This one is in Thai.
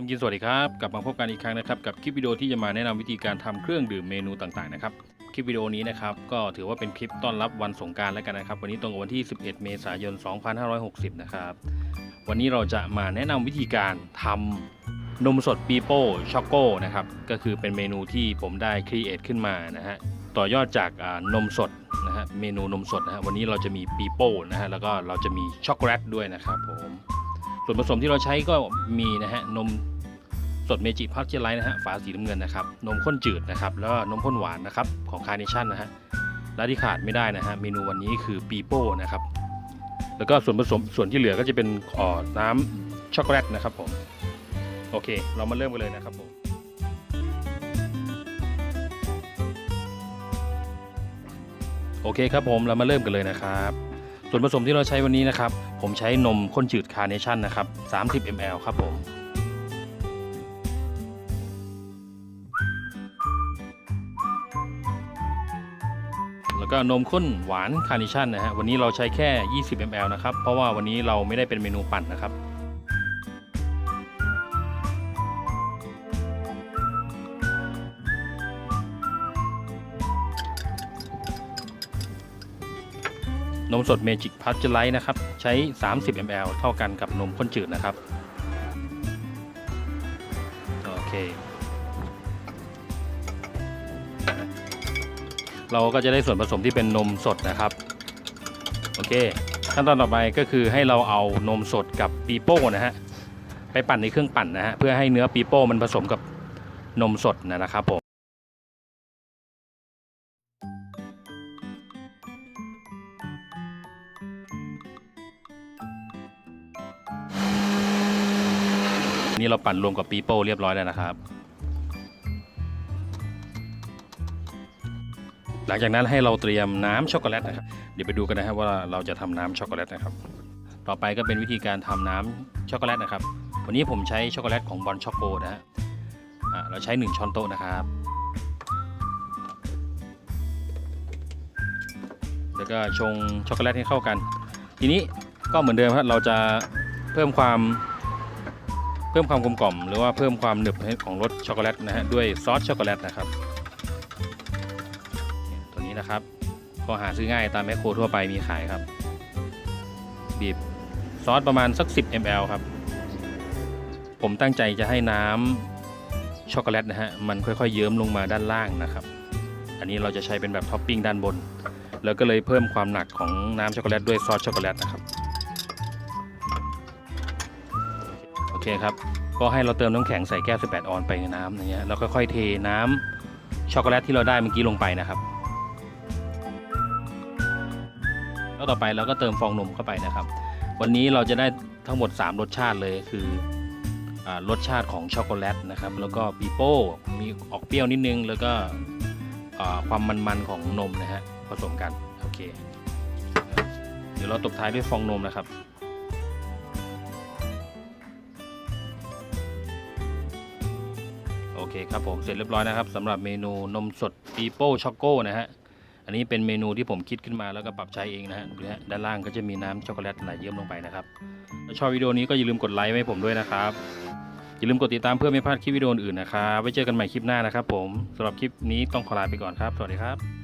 สวัสดีครับ กลับมาพบกันอีกครั้งนะครับ กับคลิปวิดีโอที่จะมาแนะนำวิธีการทำเครื่องดื่มเมนูต่างๆนะครับ คลิปวิดีโอนี้นะครับก็ถือว่าเป็นคลิปต้อนรับวันสงการแล้วกันนะครับ วันนี้ตรงกับวันที่ 11 เมษายน 2560 นะครับ วันนี้เราจะมาแนะนำวิธีการทำนมสดปีโป้ช็อกโก้นะครับ ก็คือเป็นเมนูที่ผมได้ครีเอทขึ้นมานะฮะ ต่อยอดจากอ่านมสดนะฮะ เมนูนมสดนะฮะ วันนี้เราจะมีปีโป้นะฮะ แล้วก็เราจะมีช็อกโกแลตด้วยนะครับผม ส่วนผสมที่เราใช้ก็มีนะฮะ นม สดเมจิพัชเจอร์ไลท์นะฮะฝาสีน้ำเงินนะครับนมข้นจืดนะครับแล้วนมข้นหวานนะครับของคาร์เนชั่นนะฮะและที่ขาดไม่ได้นะฮะเมนูวันนี้คือปีโป้นะครับแล้วก็ส่วนผสมส่วนที่เหลือก็จะเป็นออน้ำช็อกโกแลตนะครับผมโอเค เรามาเริ่มกันเลยนะครับผมโอเคครับผมเรามาเริ่มกันเลยนะครับ ส่วนผสมที่เราใช้วันนี้นะครับ ผมใช้นมข้นจืดคาร์เนชั่นนะครับ 30 ml ครับผม แล้วก็นมข้นหวานคาร์เนชั่นนะฮะวันนี้เราใช้แค่ 20 ml นะครับ เพราะว่าวันนี้เราไม่ได้เป็นเมนูปั่นนะครับนมสดเมจิกพัชเจอร์ไลท์นะครับ ใช้ 30 ml เท่ากันกับนมข้นจืดนะครับ โอเค เราก็จะได้ส่วนผสมที่เป็นนมสดนะครับโอเคขั้นตอนต่อไปก็คือให้เราเอานมสดกับปีโป้นะฮะไปปั่นในเครื่องปั่นนะฮะเพื่อให้เนื้อปีโป้มันผสมกับนมสดนะครับผมนี่เราปั่นรวมกับปีโป้เรียบร้อยแล้วนะครับ หลังจากนั้นให้เราเตรียมน้ำช็อกโกแลตนะครับ เดี๋ยวไปดูกันนะครับว่าเราจะทำน้ำช็อกโกแลตนะครับ ต่อไปก็เป็นวิธีการทำน้ำช็อกโกแลตนะครับ วันนี้ผมใช้ช็อกโกแลตของบอลช็อกโกนะฮะเราใช้ 1 ช้อนโต๊ะนะครับ แล้วก็ชงช็อกโกแลตให้เข้ากัน ทีนี้ก็เหมือนเดิมครับเราจะเพิ่มความเพิ่มความกลมกล่อม หรือว่าเพิ่มความหนึบของรสช็อกโกแลตนะฮะด้วยซอสช็อกโกแลตนะครับ นะครับก็หาซื้อง่ายตามแมคโครทั่วไปมีขายครับ บีบซอสประมาณสัก 10 ml ครับ ผมตั้งใจจะให้น้ำช็อกโกแลตนะฮะ มันค่อยๆ เยิ้มลงมาด้านล่างนะครับ อันนี้เราจะใช้เป็นแบบท็อปปิ้งด้านบน แล้วก็เลยเพิ่มความหนักของน้ำช็อกโกแลตด้วยซอสช็อกโกแลตนะครับ โอเคครับ ก็ให้เราเติมน้ำแข็งใส่แก้ว 18 ออนไปในน้ำอย่างเงี้ย แล้วค่อยๆ เทน้ำช็อกโกแลตที่เราได้เมื่อกี้ลงไปนะครับ แล้วต่อไปเราก็เติมฟองนมเข้าไปนะครับ วันนี้เราจะได้ทั้งหมด 3 รสชาติเลยคืออรสชาติของช็อกโกแลตนะครับ แล้วก็ปีโป้มีออกเปรี้ยวนิดนึง แล้วก็ความมันๆของนมนะฮะผสมกันโอเค เดี๋ยวเราตบท้ายด้วยฟองนมนะครับโอเคครับผมเสร็จเรียบร้อยนะครับสำหรับเมนูนมสดปีโป้ช็อกโก้นะฮะ อันนี้เป็นเมนูที่ผมคิดขึ้นมาแล้วก็ปรับใช้เองนะฮะด้านล่างก็จะมีน้ำช็อกโกแลตไหลเยิ้มลงไปนะครับถ้าชอบวิดีโอนี้ก็อย่าลืมกดไลค์ให้ผมด้วยนะครับอย่าลืมกดติดตามเพื่อไม่พลาดคลิปวิดีโออื่นนะครับไว้เจอกันใหม่คลิปหน้านะครับ ผมสำหรับคลิปนี้ต้องขอลาไปก่อนครับ สวัสดีครับ